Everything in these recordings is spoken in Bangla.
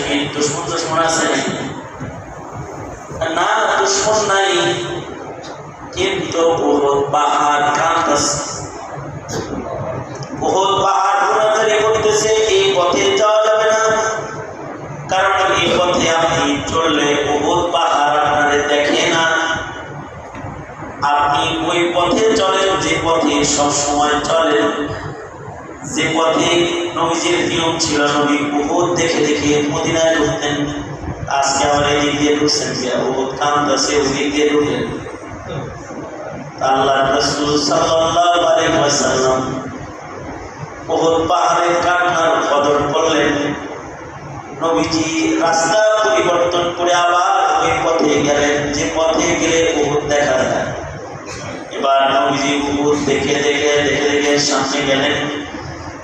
কি দুশ্মন দুশ্মন আছে না কিন্তু বহুত পাহাড় বহুত পাহাড় ঘোরাঘুরি করতেছে এই পথে যাওয়া যাবে না কারণ এই পথে আপনি চললে বহুত পাহাড় আপনাদের দেখে না আপনি ওই পথে চলেন যে পথে সব সময় চলেন যে পথে নবীজির নিয়ম ছিল নবী বহুত দেখে দেখে মদিনায় ঢুকতেন। আজকে আবার দিক দিয়ে ঢুকছেন যে বহুত কান্দাছে ওই দিক দিয়ে ঢুকলেন আল্লাহ রসুল সাল্লাল্লাহু আলাইহি ওয়াসাল্লাম বহুত পাহাড়ের কান্নার কদর করলেন। নবীজি রাস্তা পরিবর্তন করে আবার ওই পথে গেলেন। যে পথে গেলে বহুত দেখা যায়। এবার নবীজি বহুত দেখে দেখে দেখে দেখে সামনে গেলেন।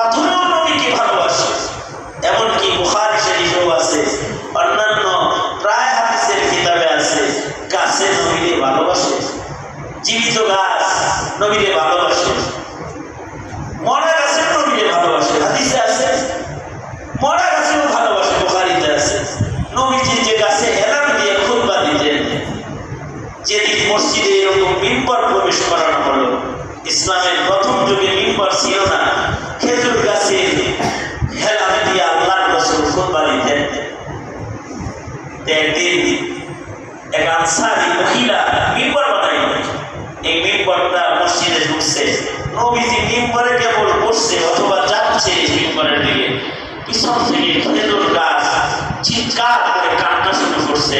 পাথরেও নবীকে ভালোবাসে। এমনকি বুখারি শরীফেও আছে। অন্যান্য প্রায় কিতাবে আছে, গাছে নবীরে ভালোবাসে। জীবিত গাছ নবীরে ভালোবাসে মরা গাছের নবীরে ভালোবাসে হাদিসে আছে মরা গাছেও ভালোবাসে বুখারিতে আছে নবীজি যে গাছে হেলান দিয়ে খুতবা দিতেন যেদিন মসজিদে এরকম মিম্বর প্রবেশ করানো হলো ইসলামের প্রথম যুগে মিম্বর ছিল না খেজুর গাছে হেলান দিয়ে আল্লাহ রসুল খুতবা দিতেন এক আনসারি মহিলা মিম্বর বানাইল এই মিম্বরটা মসজিদে ঢুকছে। নবীজি মিম্বরে কেবল বসছে অথবা যাচ্ছে মিম্বরের দিকে। পিছন থেকে খেজুর গাছ চিৎকার করে কান্না শুরু করছে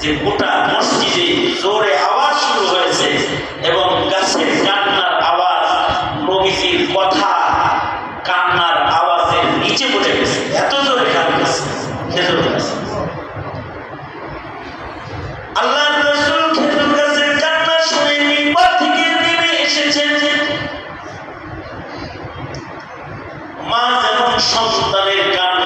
যে গোটা মসজিদে জোরে আওয়াজ শুরু হয়েছে এবং গাছের কান্নার আওয়াজ নবীজির কথা কান্নার আওয়াজের নিচে পড়ে গেছে।